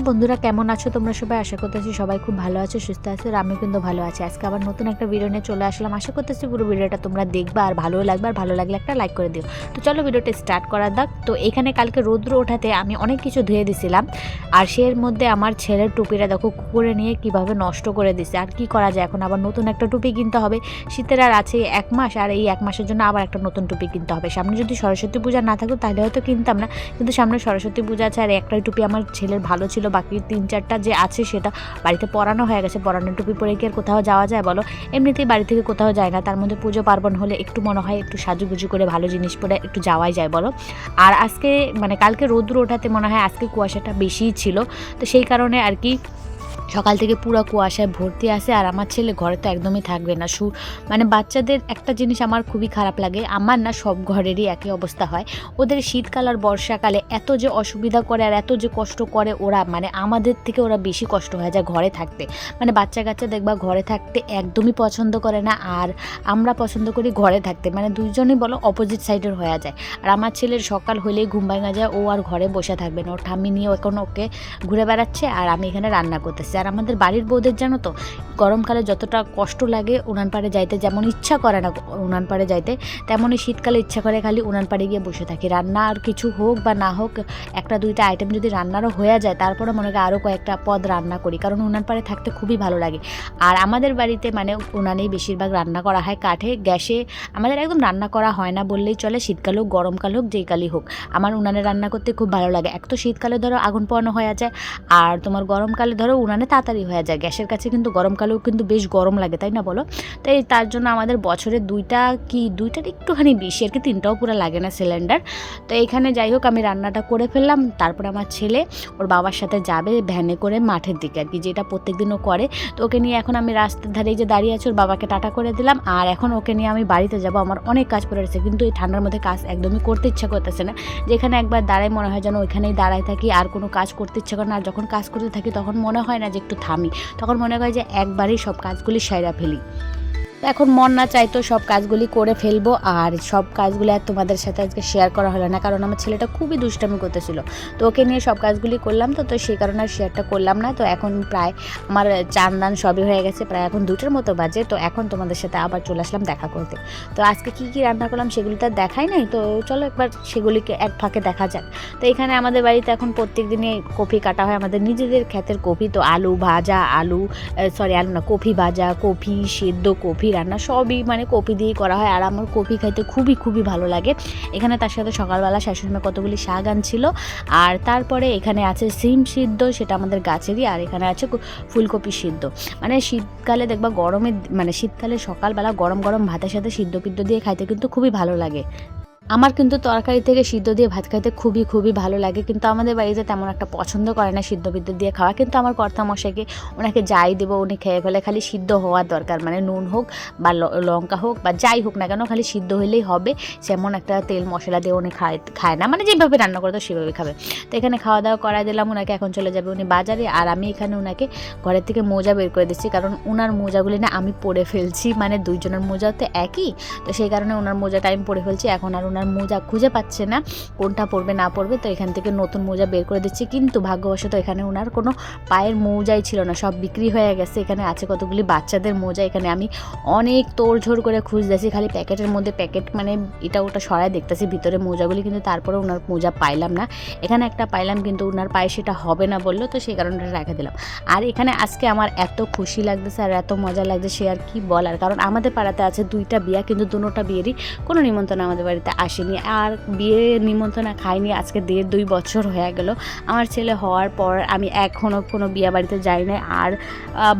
রাধা বন্ধুরা কেমন আছো? তোমরা সবাই আশা করতেছি সবাই খুব ভালো আছো, সুস্থ আছো, আর আমি কিন্তু ভালো আছি। আজকে আবার নতুন একটা ভিডিও নিয়ে চলে আসলাম। আশা করতেছি পুরো ভিডিওটা তোমরা দেখবা, আর ভালো লাগবে, আর ভালো লাগলে একটা লাইক করে দিও। তো চলো ভিডিওটা স্টার্ট করা যাক। তো এখানে কালকে রৌদ্র ওঠাতে আমি অনেক কিছু ধুয়ে দিছিলাম, আর সের মধ্যে আমার ছেলের টুপিটা দেখো কুকুরে নিয়ে কীভাবে নষ্ট করে দিছে। আর কি করা যায়? এখন আবার নতুন একটা টুপি কিনতে হবে। শীতের আর আছে এক মাস, আর এই এক মাসের জন্য আবার একটা নতুন টুপি কিনতে হবে। সামনে যদি সরস্বতী পূজা না থাকতো তাহলে হয়তো কিনতাম না। কিন্তু সামনে সরস্বতী পূজা আছে, আর একটাই টুপি আমার ছেলের ভালো ছিল বাকি তিন চারটা যে আছে সেটা বাড়িতে পরানো হয়ে গেছে পরানোর টুপি পরে কি আর কোথাও যাওয়া যায় বলো? এমনিতেই বাড়ি থেকে কোথাও যায় না, তার মধ্যে পুজো পার্বণ হলে একটু মনে হয় একটু সাজুগুজু করে ভালো জিনিস পরে একটু যাওয়াই যায় বলো। আর আজকে মানে কালকে রোদ্র ওঠাতে মনে হয় আজকে কুয়াশাটা বেশিই ছিল, তো সেই কারণে আর কি সকাল থেকে পুরো কুয়াশায় ভর্তি আসে আর আমার ছেলে ঘরে তো একদমই থাকবে না। সু মানে বাচ্চাদের একটা জিনিস আমার খুবই খারাপ লাগে। আমার না সব ঘরেরই একই অবস্থা হয়। ওদের শীতকাল আর বর্ষাকালে এত যে অসুবিধা করে আর এত যে কষ্ট করে ওরা মানে আমাদের থেকে ওরা বেশি কষ্ট হয়ে যায় ঘরে থাকতে। মানে বাচ্চা কাচ্চা দেখবা ঘরে থাকতে একদমই পছন্দ করে না আর আমরা পছন্দ করি ঘরে থাকতে। মানে দুইজনই বলো অপোজিট সাইডের হয়ে যায়। আর আমার ছেলের সকাল হলেই ঘুম ভাঙা যায়, ও আর ঘরে বসে থাকবে না। ওর ঠাম্মি নিয়ে এখন ওকে ঘুরে বেড়াচ্ছে আর আমি এখানে রান্না করতেছি। আর আমাদের বাড়ির বউদের জানো তো, গরমকালে যতটা কষ্ট লাগে উনান পাড়ে যাইতে যেমন ইচ্ছা করে না উনান পাড়ে যাইতে, তেমনই শীতকালে ইচ্ছা করে খালি উনান পাড়ে গিয়ে বসে থাকি। রান্না আর কিছু হোক বা না হোক, একটা দুইটা আইটেম যদি রান্নারও হয়ে যায়, তারপরে মনে হয় আরও কয়েকটা পদ রান্না করি, কারণ উনান পাড়ে থাকতে খুবই ভালো লাগে। আর আমাদের বাড়িতে মানে উনানেই বেশিরভাগ রান্না করা হয় কাঠে, গ্যাসে, আমাদের একদম রান্না করা হয় না বললেই চলে, শীতকাল হোক, গরমকাল হোক, যেই কালই হোক। আমার উনানে রান্না করতে খুব ভালো লাগে। এক তো শীতকালে ধরো আগুন পোয়ানো হয়ে যায়, আর তোমার গরমকালে ধরো উনানে তাড়াতাড়ি হয়ে যায়। গ্যাসের কাছে কিন্তু গরমকালেও কিন্তু বেশ গরম লাগে, তাই না বলো? তাই তার জন্য আমাদের বছরে দুইটা কি, দুইটার একটুখানি বেশি আর কি, তিনটাও পুরো লাগে না সিলিন্ডার তো এখানে যাই হোক, আমি রান্নাটা করে ফেললাম। তারপরে আমার ছেলে ওর বাবার সাথে যাবে ভ্যানে করে মাঠের দিকে আর কি, যেটা প্রত্যেক দিনও করে। তো ওকে নিয়ে এখন আমি রাস্তার ধারে যে দাঁড়িয়ে আছি, ওর বাবাকে টাটা করে দিলাম। আর এখন ওকে নিয়ে আমি বাড়িতে যাব। আমার অনেক কাজ পড়ে রয়েছে, কিন্তু এই ঠান্ডার মধ্যে কাজ একদমই করতে ইচ্ছা করতেছে না। যেখানে একবার দাঁড়ায় মনে হয় যেন ওইখানেই দাঁড়ায় থাকি, আর কোনো কাজ করতে ইচ্ছা করে না। আর যখন কাজ করতে থাকি, তখন মনে হয় না যে একটু থামি। তখন মনে হয় যে একবারেই সব কাজগুলি সেরা ফেলি। এখন মন না চাইতো সব কাজগুলি করে ফেলব আর সব কাজগুলি আর তোমাদের সাথে আজকে শেয়ার করা হলো না, কারণ আমার ছেলেটা খুবই দুষ্টামি করতেছিল। তো ওকে নিয়ে সব কাজগুলি করলাম তো তো সেই কারণে আর শেয়ারটা করলাম না। তো এখন প্রায় আমার চান দান সবই হয়ে গেছে, প্রায় এখন দুটোর মতো বাজে। তো এখন তোমাদের সাথে আবার চলে আসলাম দেখা করতে। তো আজকে কি কি রান্না করলাম সেগুলি তো দেখাই নাই, তো চলো একবার সেগুলিকে এক ফাঁকে দেখা যাক। তো এখানে আমাদের বাড়িতে এখন প্রত্যেক দিনে কফি কাটা হয়, আমাদের নিজেদের ক্ষেতের কফি তো আলু ভাজা, আলু সরি আলু না কফি ভাজা কফি সেদ্ধ কফি রান্না সবই মানে কপি দিয়েই করা হয়। আর আমার কপি খাইতে খুবই খুবই ভালো লাগে। এখানে তার সাথে সকালবেলা শাশুড়িমা কতগুলি শাক আনছিল। আর তারপরে এখানে আছে সিম সিদ্ধ, সেটা আমাদের গাছেরই। আর এখানে আছে ফুলকপি সিদ্ধ। মানে শীতকালে দেখবা গরমে মানে শীতকালে সকালবেলা গরম গরম ভাতের সাথে সিদ্ধ পিদ্ধ দিয়ে খাইতে কিন্তু খুবই ভালো লাগে। আমার কিন্তু তরকারি থেকে সিদ্ধ দিয়ে ভাত খাইতে খুবই খুবই ভালো লাগে। কিন্তু আমাদের বাড়িতে তেমন একটা পছন্দ করে না সিদ্ধ বিদ্ধ দিয়ে খাওয়া। কিন্তু আমার কর্তা মশাইকে ওনাকে যাই দেবো, উনি খেয়ে ফেলে। খালি সিদ্ধ হওয়ার দরকার। মানে নুন হোক বা লঙ্কা হোক বা যাই হোক না কেন, খালি সিদ্ধ হলেই হবে। সেমন একটা তেল মশলা দিয়ে উনি খায় খায় না। মানে যেভাবে রান্না করে তো সেভাবে খাবে। তো এখানে খাওয়া দাওয়া করাই দিলাম ওনাকে এখন চলে যাবে উনি বাজারে। আর আমি এখানে ওনাকে ঘরের থেকে মোজা বের করে দিচ্ছি। কারণ ওনার মোজাগুলি না আমি পরে ফেলছি। মানে দুইজনের মোজা তো একই। তো সেই কারণে ওনার মোজাটা আমি পরে ফেলছি। এখন আর ওনার মোজা খুঁজে পাচ্ছে না, কোনটা পরবে, না পরবে, তো এখান থেকে নতুন মোজা বের করে দিচ্ছি। কিন্তু ভাগ্যবশত এখানে ওনার কোনো পায়ের মোজাই ছিল না, সব বিক্রি হয়ে গেছে। এখানে আছে কতগুলি বাচ্চাদের মোজা, এখানে আমি অনেক তোড়ঝোড় করে খুঁজতেছি, খালি প্যাকেটের মধ্যে প্যাকেট মানে এটা ওটা সরাই দেখতেছি ভিতরে মোজাগুলি, কিন্তু তারপরে ওনার মোজা পাইলাম না। এখানে একটা পাইলাম, কিন্তু ওনার পায়ে সেটা হবে না বলল, তো সেই কারণে রেখে দিলাম। আর এখানে আজকে আমার এত খুশি লাগতেছে আর এত মজা লাগছে সে আর কি বলার? কারণ আমাদের পাড়াতে আছে দুইটা বিয়া, কিন্তু দুটোটা বিয়েরই কোনো নিমন্ত্রণ আমাদের বাড়িতে আসেনি। আর বিয়ে নিমন্ত্রণ খাইনি, আজকে দেড় দুই বছর হয়ে গেল। আমার ছেলে হওয়ার পর আমি এখনও কোনো বিয়া বাড়িতে যাই না আর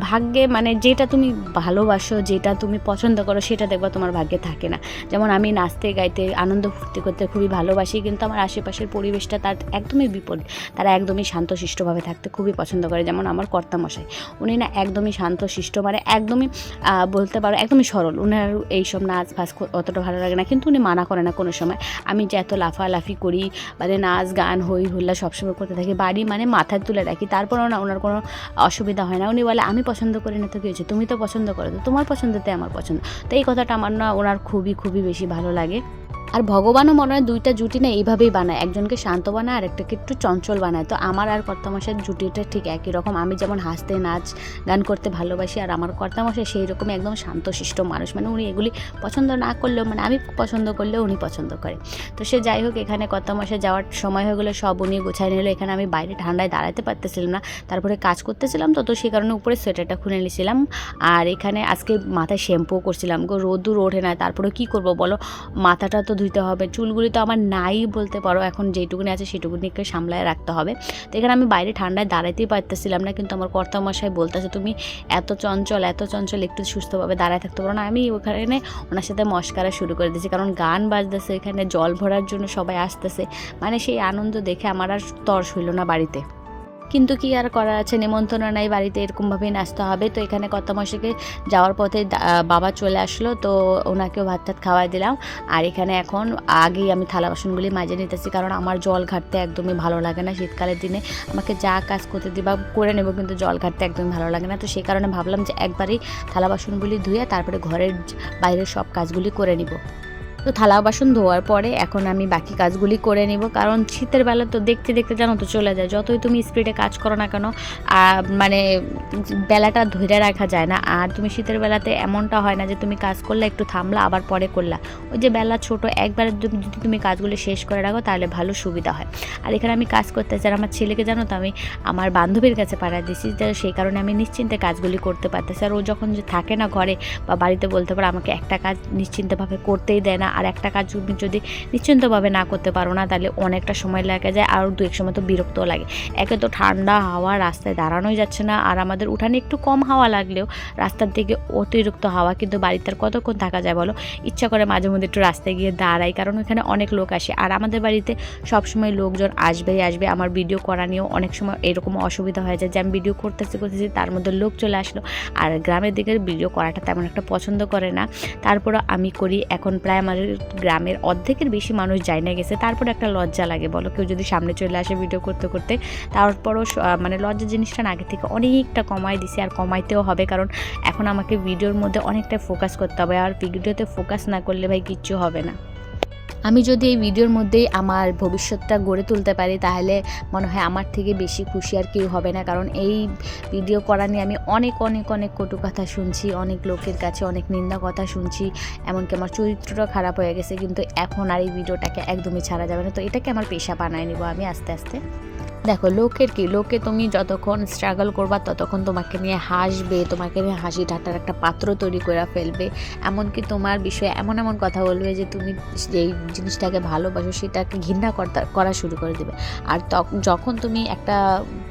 ভাগ্যে মানে যেটা তুমি ভালোবাসো, যেটা তুমি পছন্দ করো, সেটা দেখবা তোমার ভাগ্যে থাকে না। যেমন আমি নাচতে, গাইতে, আনন্দ ফুর্তি করতে খুবই ভালোবাসি, কিন্তু আমার আশেপাশের পরিবেশটা তার একদমই বিপরীত। তারা একদমই শান্তশিষ্টভাবে থাকতে খুবই পছন্দ করে। যেমন আমার কর্তামশাই, উনি না একদমই শান্তশিষ্ট মানে একদমই বলতে পারো একদমই সরল। উনার এইসব নাচ ফাচ অতটা ভালো লাগে না, কিন্তু উনি মানা করে না কোনো সময়। আমি যে এত লাফালাফি করি মানে নাচ, গান, হই হুল্লা সবসময় করতে থাকি, বাড়ি মানে মাথায় তুলে রাখি। তারপরও না ওনার কোনো অসুবিধা হয় না। উনি বলে, আমি পছন্দ করি না তো কী হয়েছে? তুমি তো পছন্দ করো তো, তোমার পছন্দতে আমার পছন্দ। তো এই কথাটা আমার না ওনার খুবই খুবই বেশি ভালো লাগে। আর ভগবানও মনে হয় দুইটা জুটি না এইভাবেই বানায়। একজনকে শান্ত বানায় আর একটাকে একটু চঞ্চল বানায়। তো আমার আর কর্তামশাইয়ের জুটিটা ঠিক একই রকম। আমি যেমন হাসতে, নাচ, গান করতে ভালোবাসি আর আমার কর্তামশাই সেই রকমই একদম শান্তশিষ্ট মানুষ। মানে উনি এগুলি পছন্দ না করলেও মানে আমি পছন্দ করলেও উনি পছন্দ করে। তো সে যাই হোক, এখানে কর্তামশাই যাওয়ার সময় হয়ে গেলো, সব উনি গোছায় নিল। এখানে আমি বাইরে ঠান্ডায় দাঁড়াতে পারতেছিলাম না। তারপরে কাজ করতেছিলাম তো তো সেই কারণে উপরে সোয়েটারটা খুলে নিয়েছিলাম আর এখানে আজকে মাথায় শ্যাম্পু করছিলাম। গো রোদুর ওঠে না, তারপরে কি করব বলো? মাথাটা তো ধুইতে হবে। চুলগুলি তো আমার নাই বলতে পারো, এখন যেটুকুনি আছে সেটুকুনিকে সামলায় রাখতে হবে। তো এখানে আমি বাইরে ঠান্ডায় দাঁড়াতেই পারতেছিলাম না, কিন্তু আমার কর্তামশাই বলতেছে, তুমি এত চঞ্চল এত চঞ্চল, একটু সুস্থভাবে দাঁড়ায় থাকতে পারো না। আমি ওখানে ওনার সাথে মস্কারা শুরু করে দিয়েছি, কারণ গান বাজতেছে, এখানে জল ভরার জন্য সবাই আসতেছে। মানে সেই আনন্দ দেখে আমার আর তর্স হইল না বাড়িতে। কিন্তু কি আর করার আছে? নিমন্ত্রণ নাই বাড়িতে এরকমভাবেই নাচতে হবে। তো এখানে কর্তামশাইকে যাওয়ার পথে বাবা চলে আসলো। তো ওনাকেও ভাত টাত খাওয়াই দিলাম। আর এখানে এখন আগেই আমি থালা বাসনগুলি মাজে নিতেছি, কারণ আমার জল ঘাটতে একদমই ভালো লাগে না শীতকালের দিনে। আমাকে যা কাজ করতে দিবা করে নেব কিন্তু জল ঘাটতে একদমই ভালো লাগে না। তো সেই কারণে ভাবলাম যে একবারই থালা বাসনগুলি ধুয়ে তারপরে ঘরের বাইরের সব কাজগুলি করে নিব। তো থালা বাসন ধোয়ার পরে এখন আমি বাকি কাজগুলি করে নিব। কারণ শীতের বেলা তো দেখতে দেখতে জানো তো চলে যায়। যতই তুমি স্পিডে কাজ করো না কেন মানে বেলাটা ধরে রাখা যায় না। আর তুমি শীতের বেলাতে এমনটা হয় না যে তুমি কাজ করলে একটু থামলা, আবার পরে করলা। ওই যে বেলা ছোট, একবারে যদি তুমি কাজগুলো শেষ করে রাখো তাহলে ভালো সুবিধা হয়। আর এখানে আমি কাজ করতে চাই আমার ছেলেকে জানো তো আমি আমার বান্ধবীর কাছে পাঠিয়ে দিয়েছি সেই কারণে আমি নিশ্চিন্তে কাজগুলি করতে পারতেছি। আর ও যখন যে থাকে না ঘরে বা বাড়িতে বলতে পারে, আমাকে একটা কাজ নিশ্চিন্তভাবে করতেই দেয় না। আর একটা কাজ তুমি যদি নিশ্চিন্তভাবে না করতে পারো না, তাহলে অনেকটা সময় লাগে যায় আর দু এক সময় তো বিরক্তও লাগে। একে তো ঠান্ডা হাওয়া রাস্তায় দাঁড়ানোই যাচ্ছে না আর আমাদের উঠানে একটু কম হাওয়া লাগলেও রাস্তার দিকে অতিরিক্ত হাওয়া কিন্তু বাড়িতে আর কতক্ষণ থাকা যায় বলো? ইচ্ছা করে মাঝে মধ্যে একটু রাস্তায় গিয়ে দাঁড়াই, কারণ ওখানে অনেক লোক আসে। আর আমাদের বাড়িতে সবসময় লোকজন আসবেই, আসবে। আমার ভিডিও করা নিয়েও অনেক সময় এরকম অসুবিধা হয়ে যায় যে আমি ভিডিও করতেছি করতেছি, তার মধ্যে লোক চলে আসলো। আর গ্রামের দিকের ভিডিও করাটা তেমন একটা পছন্দ করে না। তারপরে আমি করি, এখন প্রায় আমার গ্রামের অর্ধেকের বেশি মানুষ যায় না গেছে, তারপর একটা লজ্জা লাগে, বলো। কেউ যদি সামনে চলে আসে ভিডিও করতে করতে, তারপরও মানে লজ্জা জিনিসটা আগে থেকে অনেকটা কমাই দিছি, আর কমাইতেও হবে, কারণ এখন আমাকে ভিডিওর মধ্যে অনেকটা ফোকাস করতে হবে, আর ভিডিওতে ফোকাস না করলে ভাই কিচ্ছু হবে না। আমি যদি এই ভিডিওর মধ্যেই আমার ভবিষ্যৎটা গড়ে তুলতে পারি, তাহলে মনে হয় আমার থেকে বেশি খুশি আর কেউ হবে না। কারণ এই ভিডিও করা নিয়ে আমি অনেক অনেক অনেক কটু কথা শুনছি, অনেক লোকের কাছে অনেক নিন্দা কথা শুনছি, এমনকি আমার চরিত্রটা খারাপ হয়ে গেছে, কিন্তু এখন আর এই ভিডিওটাকে একদমই ছাড়া যাবে না। তো এটাকে আমার পেশা বানায় নিব আমি আস্তে আস্তে। দেখো, লোকের কি? লোকে তুমি যতক্ষণ স্ট্রাগল করবা, ততক্ষণ তোমাকে নিয়ে হাসবে, তোমাকে নিয়ে হাসি ঠাট্টার একটা পাত্র তৈরি করে ফেলবে। এমনকি তোমার বিষয়ে এমন এমন কথা বলবে যে, তুমি যেই জিনিসটাকে ভালোবাসো, সেটাকে ঘৃণা করা শুরু করে দেবে। আর যখন তুমি একটা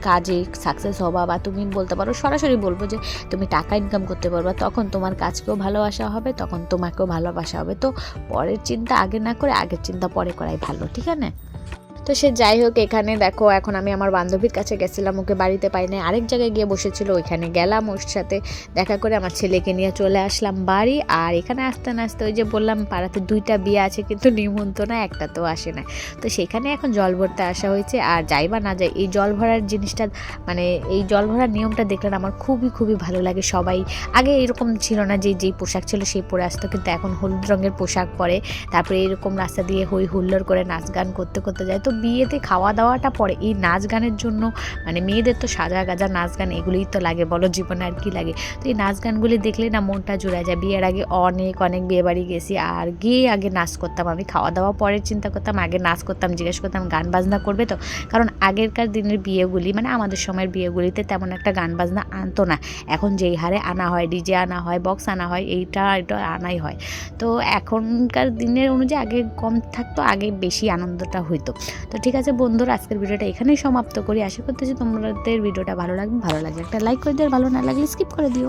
কাজে সাকসেস হবা বা তুমি বলতে পারো, সরাসরি বলব যে, তুমি টাকা ইনকাম করতে পারবা, তখন তোমার কাজকেও ভালোবাসা হবে, তখন তোমাকেও ভালোবাসা হবে। তো পরের চিন্তা আগে না করে, আগের চিন্তা পরে করাই ভালো, ঠিক আছে? তো সে যাই হোক, এখানে দেখো, এখন আমি আমার বান্ধবীর কাছে গেছিলাম, ওকে বাড়িতে পাই নাই। আরেক জায়গায় গিয়ে বসেছিল, ওইখানে গেলাম ওর সাথে দেখা করে আমার ছেলেকে নিয়ে চলে আসলাম বাড়ি। আর এখানে আসতে না আসতে ওই যে বললাম, পাড়াতে দুইটা বিয়ে আছে, কিন্তু নিমন্ত্রণ একটা তো আসে না। তো সেখানে এখন জল ভরতে আসা হয়েছে, আর যাই বা না যাই, এই জল ভরার জিনিসটা মানে এই জল ভরার নিয়মটা দেখলে না আমার খুবই খুবই ভালো লাগে সবাই। আগে এরকম ছিল না যে, যেই পোশাক ছিল সেই পরে আসতো, কিন্তু এখন হলুদ রঙের পোশাক পরে, তারপরে এরকম রাস্তা দিয়ে হই হুল্লোড় করে নাচ গান করতে করতে যায়। তো বিয়েতে খাওয়া দাওয়াটা পরে এই নাচ গানের জন্য মানে মেয়েদের তো সাজা গাজা নাচ গান এগুলোই তো লাগে, বলো জীবনে আর কি লাগে। তো এই নাচ গানগুলি দেখলে না মনটা জুড়ে যায়। বিয়ের আগে অনেক অনেক বিয়ে বাড়ি গেছি, আর গিয়ে আগে নাচ করতাম। আমি খাওয়া দাওয়া পরের চিন্তা করতাম, আগে নাচ করতাম, জিজ্ঞেস করতাম, গান বাজনা করবে তো? কারণ আগেরকার দিনের বিয়েগুলি মানে আমাদের সময়ের বিয়েগুলিতে তেমন একটা গান বাজনা আনতো না। এখন যেই হারে আনা হয়, ডিজে আনা হয়, বক্স আনা হয়, এইটা এটা আনাই হয়। তো এখনকার দিনের অনুযায়ী আগে কম থাকতো, আগে বেশি আনন্দটা হইতো। তো ঠিক আছে বন্ধুরা, আজকের ভিডিওটা এখানেই সমাপ্ত করি। আশা করতেছি তোমাদের ভিডিওটা ভালো লাগবে, ভালো লাগে একটা লাইক করে দিও ভালো না লাগলে স্কিপ করে দিও।